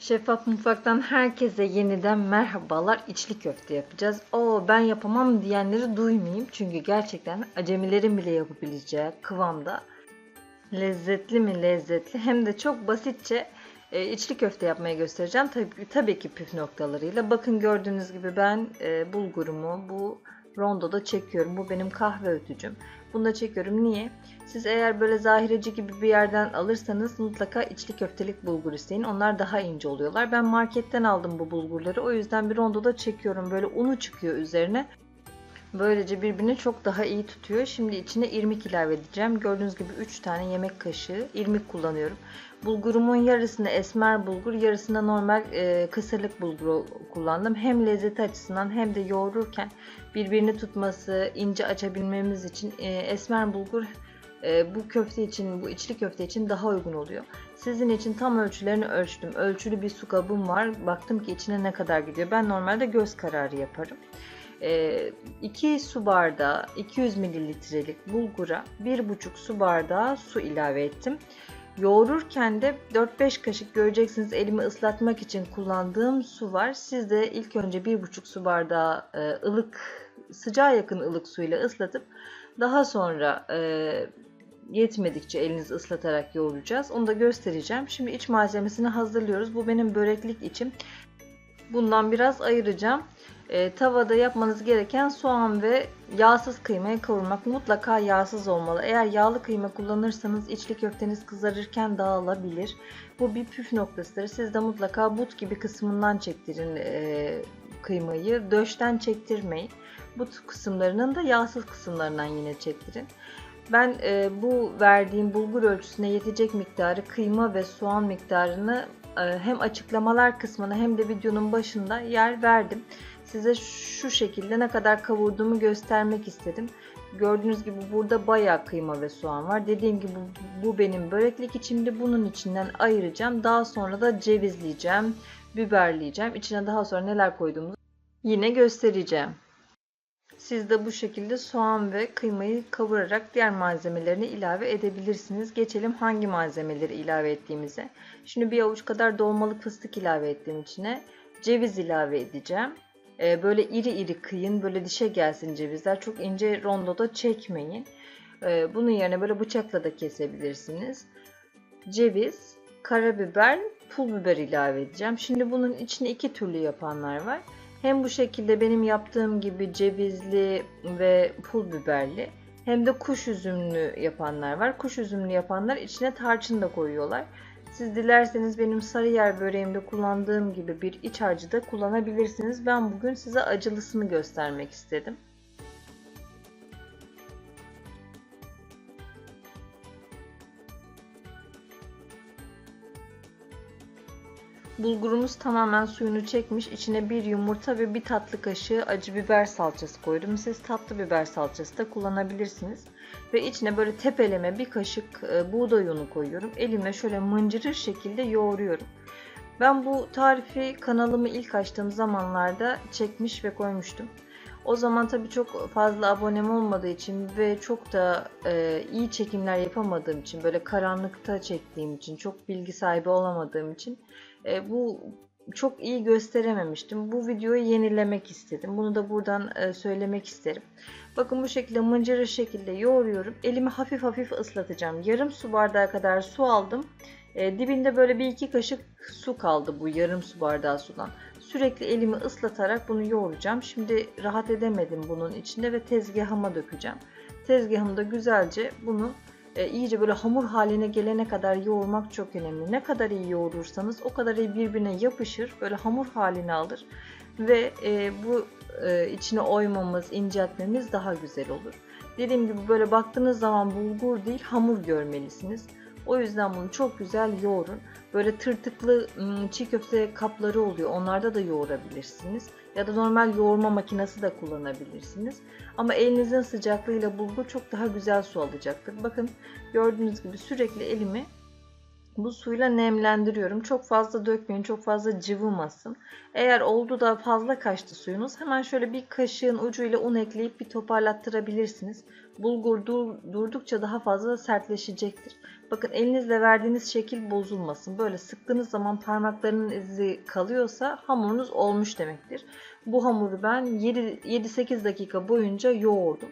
Şeffaf Mutfak'tan herkese yeniden merhabalar. İçli köfte yapacağız. O ben yapamam diyenleri duymayayım. Çünkü gerçekten acemilerin bile yapabileceği kıvamda lezzetli mi lezzetli hem de çok basitçe e, içli köfte yapmaya göstereceğim. Tabii, tabii ki püf noktalarıyla. Bakın gördüğünüz gibi ben e, bulgurumu bu rondoda çekiyorum. Bu benim kahve ötücüm. Bunu da çekiyorum. Niye? Siz eğer böyle zahireci gibi bir yerden alırsanız mutlaka içli köftelik bulgur isteyin. Onlar daha ince oluyorlar. Ben marketten aldım bu bulgurları. O yüzden bir rondoda çekiyorum. Böyle unu çıkıyor üzerine. Böylece birbirini çok daha iyi tutuyor. Şimdi içine irmik ilave edeceğim. Gördüğünüz gibi 3 tane yemek kaşığı irmik kullanıyorum. Bulgurumun yarısını esmer bulgur, yarısında normal e, kısırlık bulgur kullandım. Hem lezzeti açısından hem de yoğururken birbirini tutması, ince açabilmemiz için e, esmer bulgur e, bu köfte için, bu içli köfte için daha uygun oluyor. Sizin için tam ölçülerini ölçtüm. Ölçülü bir su kabım var. Baktım ki içine ne kadar gidiyor. Ben normalde göz kararı yaparım. 2 su bardağı 200 mililitrelik bulgura 1,5 su bardağı su ilave ettim. Yoğururken de 4-5 kaşık göreceksiniz elimi ıslatmak için kullandığım su var. Siz de ilk önce 1,5 su bardağı e, ılık sıcağa yakın ılık suyla ıslatıp daha sonra e, yetmedikçe elinizi ıslatarak yoğuracağız. Onu da göstereceğim. Şimdi iç malzemesini hazırlıyoruz. Bu benim böreklik içim. Bundan biraz ayıracağım. E, tavada yapmanız gereken soğan ve yağsız kıymayı kavurmak mutlaka yağsız olmalı. Eğer yağlı kıyma kullanırsanız içli köfteniz kızarırken dağılabilir. Bu bir püf noktasıdır. Siz de mutlaka but gibi kısmından çektirin e, kıymayı. Döşten çektirmeyin. But kısımlarının da yağsız kısımlarından yine çektirin. Ben e, bu verdiğim bulgur ölçüsüne yetecek miktarı kıyma ve soğan miktarını e, hem açıklamalar kısmına hem de videonun başında yer verdim. Size şu şekilde ne kadar kavurduğumu göstermek istedim. Gördüğünüz gibi burada bayağı kıyma ve soğan var. Dediğim gibi bu benim böreklik içimde. Bunun içinden ayıracağım. Daha sonra da cevizleyeceğim, biberleyeceğim. İçine daha sonra neler koyduğumuzu yine göstereceğim. Siz de bu şekilde soğan ve kıymayı kavurarak diğer malzemelerini ilave edebilirsiniz. Geçelim hangi malzemeleri ilave ettiğimize. Şimdi bir avuç kadar dolmalık fıstık ilave ettim içine. Ceviz ilave edeceğim. Ee, böyle iri iri kıyın, böyle dişe gelsin cevizler. Çok ince rondoda çekmeyin. Ee, bunun yerine böyle bıçakla da kesebilirsiniz. Ceviz, karabiber, pul biber ilave edeceğim. Şimdi bunun içine iki türlü yapanlar var. Hem bu şekilde benim yaptığım gibi cevizli ve pul biberli hem de kuş üzümlü yapanlar var. Kuş üzümlü yapanlar içine tarçın da koyuyorlar. Siz dilerseniz benim sarıyer böreğimde kullandığım gibi bir iç harcı da kullanabilirsiniz. Ben bugün size acılısını göstermek istedim. Bulgurumuz tamamen suyunu çekmiş. İçine bir yumurta ve bir tatlı kaşığı acı biber salçası koydum. Siz tatlı biber salçası da kullanabilirsiniz. Ve içine böyle tepeleme bir kaşık e, buğday unu koyuyorum. Elimle şöyle mıncırır şekilde yoğuruyorum. Ben bu tarifi kanalımı ilk açtığım zamanlarda çekmiş ve koymuştum. O zaman tabii çok fazla abonem olmadığı için ve çok da e, iyi çekimler yapamadığım için, böyle karanlıkta çektiğim için, çok bilgi sahibi olamadığım için e, bu çok iyi gösterememiştim. Bu videoyu yenilemek istedim. Bunu da buradan e, söylemek isterim. Bakın bu şekilde mıncırı şekilde yoğuruyorum. Elimi hafif hafif ıslatacağım. Yarım su bardağı kadar su aldım. E, dibinde böyle bir iki kaşık su kaldı bu yarım su bardağı sudan. Sürekli elimi ıslatarak bunu yoğuracağım. Şimdi rahat edemedim bunun içinde ve tezgahıma dökeceğim. Tezgahımda güzelce bunu e, iyice böyle hamur haline gelene kadar yoğurmak çok önemli. Ne kadar iyi yoğurursanız o kadar iyi birbirine yapışır, böyle hamur haline alır ve e, bu e, içine oymamız, inceltmemiz daha güzel olur. Dediğim gibi böyle baktığınız zaman bulgur değil hamur görmelisiniz. O yüzden bunu çok güzel yoğurun. Böyle tırtıklı çiğ köfte kapları oluyor. Onlarda da yoğurabilirsiniz. Ya da normal yoğurma makinesi de kullanabilirsiniz. Ama elinizin sıcaklığıyla bulgur çok daha güzel su alacaktır. Bakın gördüğünüz gibi sürekli elimi Bu suyla nemlendiriyorum. Çok fazla dökmeyin, çok fazla cıvımasın. Eğer oldu da fazla kaçtı suyunuz hemen şöyle bir kaşığın ucuyla un ekleyip bir toparlattırabilirsiniz. Bulgur dur, durdukça daha fazla sertleşecektir. Bakın elinizle verdiğiniz şekil bozulmasın. Böyle sıktığınız zaman parmaklarının izi kalıyorsa hamurunuz olmuş demektir. Bu hamuru ben 7-8 dakika boyunca yoğurdum.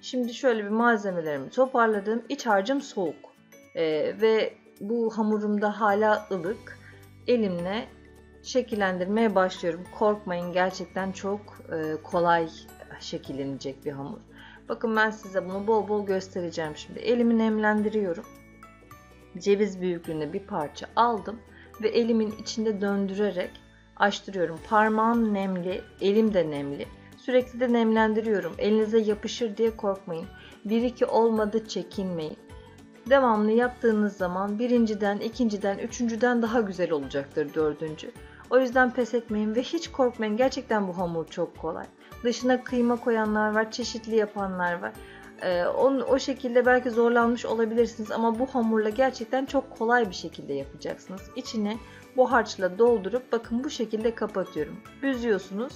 Şimdi şöyle bir malzemelerimi toparladım. İç harcım soğuk. Ee, ve bu hamurumda hala ılık. Elimle şekillendirmeye başlıyorum. Korkmayın gerçekten çok e, kolay şekillenecek bir hamur. Bakın ben size bunu bol bol göstereceğim şimdi. Elimi nemlendiriyorum. Ceviz büyüklüğünde bir parça aldım ve elimin içinde döndürerek açtırıyorum. Parmağım nemli, elim de nemli. Sürekli de nemlendiriyorum. Elinize yapışır diye korkmayın. Bir iki olmadı çekinmeyin. Devamlı yaptığınız zaman birinciden, ikinciden, üçüncüden daha güzel olacaktır dördüncü. O yüzden pes etmeyin ve hiç korkmayın. Gerçekten bu hamur çok kolay. Dışına kıyma koyanlar var, çeşitli yapanlar var. Ee, on, o şekilde belki zorlanmış olabilirsiniz ama bu hamurla gerçekten çok kolay bir şekilde yapacaksınız. İçine bu harçla doldurup bakın bu şekilde kapatıyorum. Büzüyorsunuz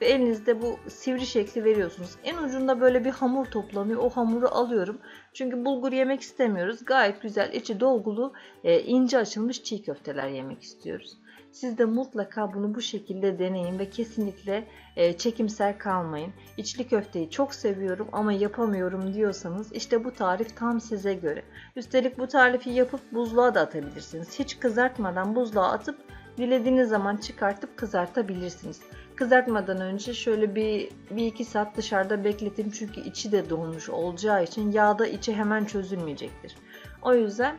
ve elinizde bu sivri şekli veriyorsunuz. En ucunda böyle bir hamur toplanıyor. O hamuru alıyorum. Çünkü bulgur yemek istemiyoruz. Gayet güzel içi dolgulu e, ince açılmış çiğ köfteler yemek istiyoruz. Siz de mutlaka bunu bu şekilde deneyin ve kesinlikle e, çekimser kalmayın. İçli köfteyi çok seviyorum ama yapamıyorum diyorsanız işte bu tarif tam size göre. Üstelik bu tarifi yapıp buzluğa da atabilirsiniz. Hiç kızartmadan buzluğa atıp dilediğiniz zaman çıkartıp kızartabilirsiniz. Kızartmadan önce şöyle bir, bir iki saat dışarıda bekletin çünkü içi de donmuş olacağı için yağda içi hemen çözülmeyecektir. O yüzden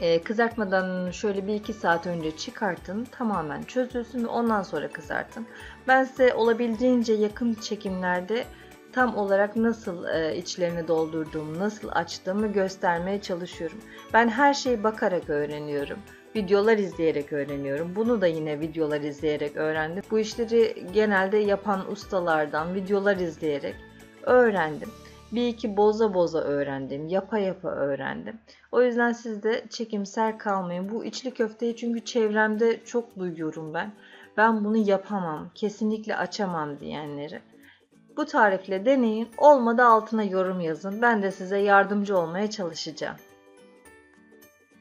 e, kızartmadan şöyle bir iki saat önce çıkartın tamamen çözülsün ve ondan sonra kızartın. Ben size olabildiğince yakın çekimlerde tam olarak nasıl e, içlerini doldurduğumu, nasıl açtığımı göstermeye çalışıyorum. Ben her şeyi bakarak öğreniyorum videolar izleyerek öğreniyorum. Bunu da yine videolar izleyerek öğrendim. Bu işleri genelde yapan ustalardan videolar izleyerek öğrendim. Bir iki boza boza öğrendim. Yapa yapa öğrendim. O yüzden siz de çekimser kalmayın. Bu içli köfteyi çünkü çevremde çok duyuyorum ben. Ben bunu yapamam, kesinlikle açamam diyenleri. Bu tarifle deneyin. Olmadı altına yorum yazın. Ben de size yardımcı olmaya çalışacağım.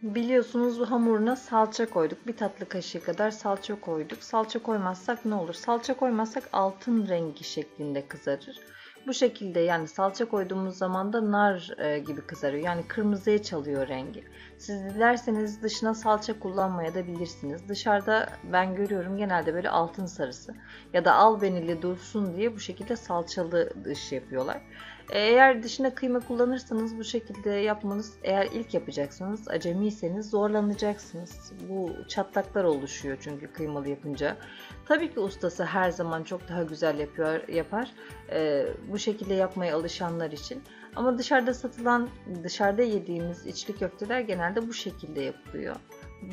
Biliyorsunuz hamuruna salça koyduk. Bir tatlı kaşığı kadar salça koyduk. Salça koymazsak ne olur? Salça koymazsak altın rengi şeklinde kızarır. Bu şekilde yani salça koyduğumuz zaman da nar e, gibi kızarıyor. Yani kırmızıya çalıyor rengi. Siz dilerseniz dışına salça kullanmaya da bilirsiniz. Dışarıda ben görüyorum genelde böyle altın sarısı ya da albenili dursun diye bu şekilde salçalı dış yapıyorlar. Eğer dışına kıyma kullanırsanız bu şekilde yapmanız eğer ilk yapacaksanız acemiyseniz zorlanacaksınız. Bu çatlaklar oluşuyor çünkü kıymalı yapınca. Tabii ki ustası her zaman çok daha güzel yapıyor yapar. Ee, bu şekilde yapmaya alışanlar için. Ama dışarıda satılan, dışarıda yediğimiz içli köfteler genelde bu şekilde yapılıyor.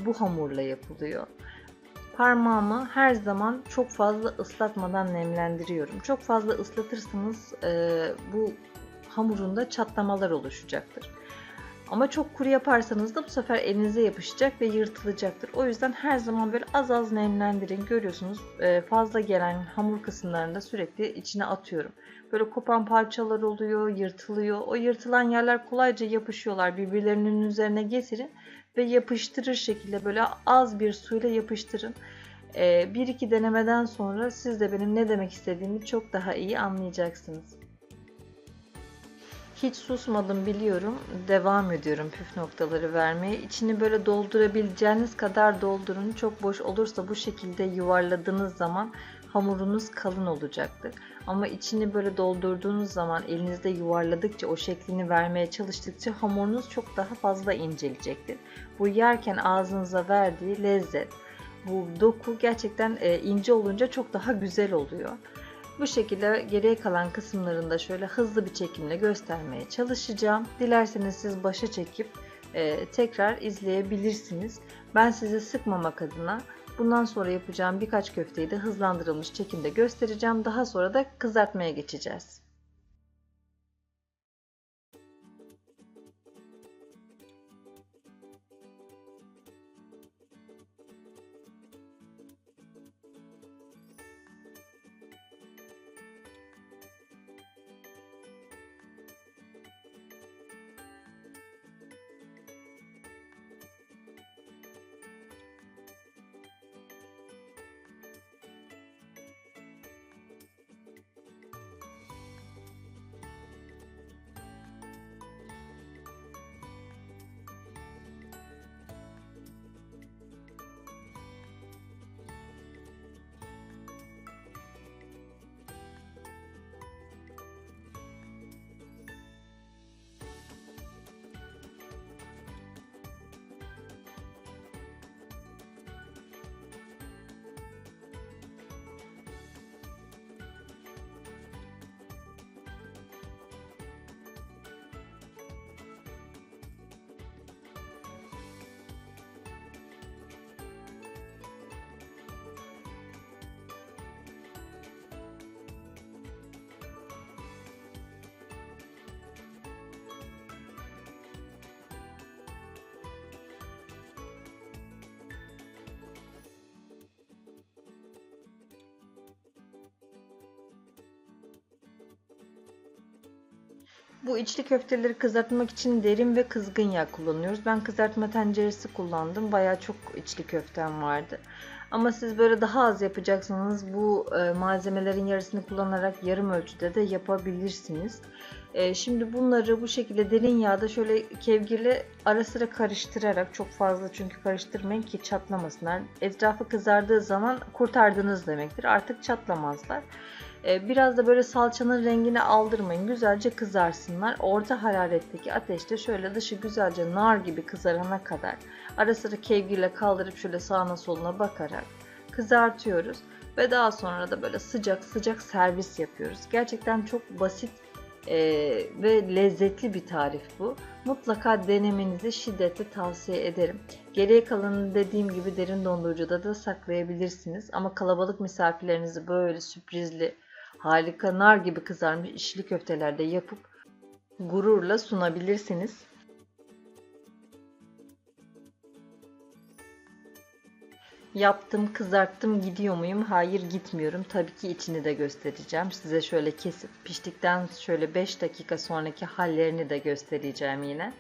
Bu hamurla yapılıyor. Parmağımı her zaman çok fazla ıslatmadan nemlendiriyorum. Çok fazla ıslatırsanız e, bu hamurunda çatlamalar oluşacaktır. Ama çok kuru yaparsanız da bu sefer elinize yapışacak ve yırtılacaktır. O yüzden her zaman böyle az az nemlendirin. Görüyorsunuz e, fazla gelen hamur kısımlarını da sürekli içine atıyorum. Böyle kopan parçalar oluyor, yırtılıyor. O yırtılan yerler kolayca yapışıyorlar. Birbirlerinin üzerine getirin ve yapıştırır şekilde böyle az bir suyla yapıştırın. E, bir iki denemeden sonra siz de benim ne demek istediğimi çok daha iyi anlayacaksınız. Hiç susmadım biliyorum. Devam ediyorum püf noktaları vermeye. İçini böyle doldurabileceğiniz kadar doldurun. Çok boş olursa bu şekilde yuvarladığınız zaman hamurunuz kalın olacaktır. Ama içini böyle doldurduğunuz zaman elinizde yuvarladıkça o şeklini vermeye çalıştıkça hamurunuz çok daha fazla inceleyecektir. Bu yerken ağzınıza verdiği lezzet, bu doku gerçekten e, ince olunca çok daha güzel oluyor. Bu şekilde geriye kalan kısımlarında şöyle hızlı bir çekimle göstermeye çalışacağım. Dilerseniz siz başa çekip e, tekrar izleyebilirsiniz. Ben sizi sıkmamak adına bundan sonra yapacağım birkaç köfteyi de hızlandırılmış çekimde göstereceğim. Daha sonra da kızartmaya geçeceğiz. Bu içli köfteleri kızartmak için derin ve kızgın yağ kullanıyoruz. Ben kızartma tenceresi kullandım. Bayağı çok içli köftem vardı. Ama siz böyle daha az yapacaksanız bu e, malzemelerin yarısını kullanarak yarım ölçüde de yapabilirsiniz. E, şimdi bunları bu şekilde derin yağda şöyle kevgirle ara sıra karıştırarak çok fazla çünkü karıştırmayın ki çatlamasınlar. Etrafı kızardığı zaman kurtardınız demektir. Artık çatlamazlar. E, biraz da böyle salçanın rengini aldırmayın. Güzelce kızarsınlar. Orta hararetteki ateşte şöyle dışı güzelce nar gibi kızarana kadar ara sıra kevgirle kaldırıp şöyle sağına soluna bakarak kızartıyoruz. Ve daha sonra da böyle sıcak sıcak servis yapıyoruz. Gerçekten çok basit e, ve lezzetli bir tarif bu. Mutlaka denemenizi şiddetle tavsiye ederim. Geriye kalanını dediğim gibi derin dondurucuda da saklayabilirsiniz. Ama kalabalık misafirlerinizi böyle sürprizli, harika nar gibi kızarmış içli köftelerde yapıp gururla sunabilirsiniz. Yaptım, kızarttım, gidiyor muyum? Hayır gitmiyorum. Tabii ki içini de göstereceğim. Size şöyle kesip piştikten şöyle 5 dakika sonraki hallerini de göstereceğim yine.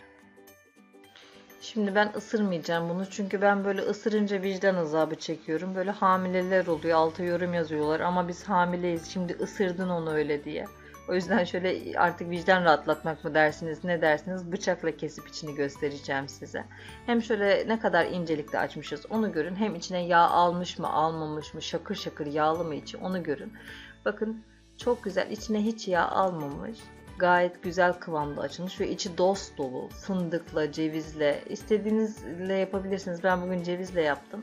Şimdi ben ısırmayacağım bunu çünkü ben böyle ısırınca vicdan azabı çekiyorum. Böyle hamileler oluyor, alta yorum yazıyorlar ama biz hamileyiz şimdi ısırdın onu öyle diye. O yüzden şöyle artık vicdan rahatlatmak mı dersiniz ne dersiniz bıçakla kesip içini göstereceğim size. Hem şöyle ne kadar incelikte açmışız onu görün. Hem içine yağ almış mı almamış mı şakır şakır yağlı mı içi onu görün. Bakın çok güzel içine hiç yağ almamış. Gayet güzel kıvamda açılmış ve içi dos dolu. Fındıkla, cevizle istediğinizle yapabilirsiniz. Ben bugün cevizle yaptım.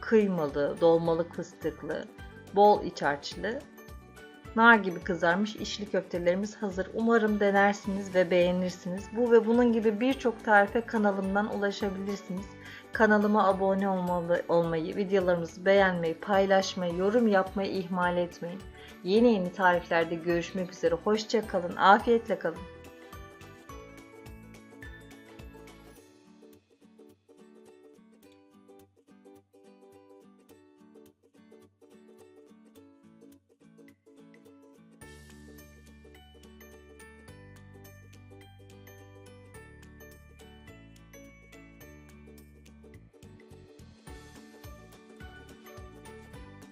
Kıymalı, dolmalı fıstıklı, bol iç harçlı nar gibi kızarmış içli köftelerimiz hazır. Umarım denersiniz ve beğenirsiniz. Bu ve bunun gibi birçok tarife kanalımdan ulaşabilirsiniz. Kanalıma abone olmalı, olmayı, videolarımızı beğenmeyi, paylaşmayı, yorum yapmayı ihmal etmeyin. Yeni yeni tariflerde görüşmek üzere. Hoşça kalın, afiyetle kalın.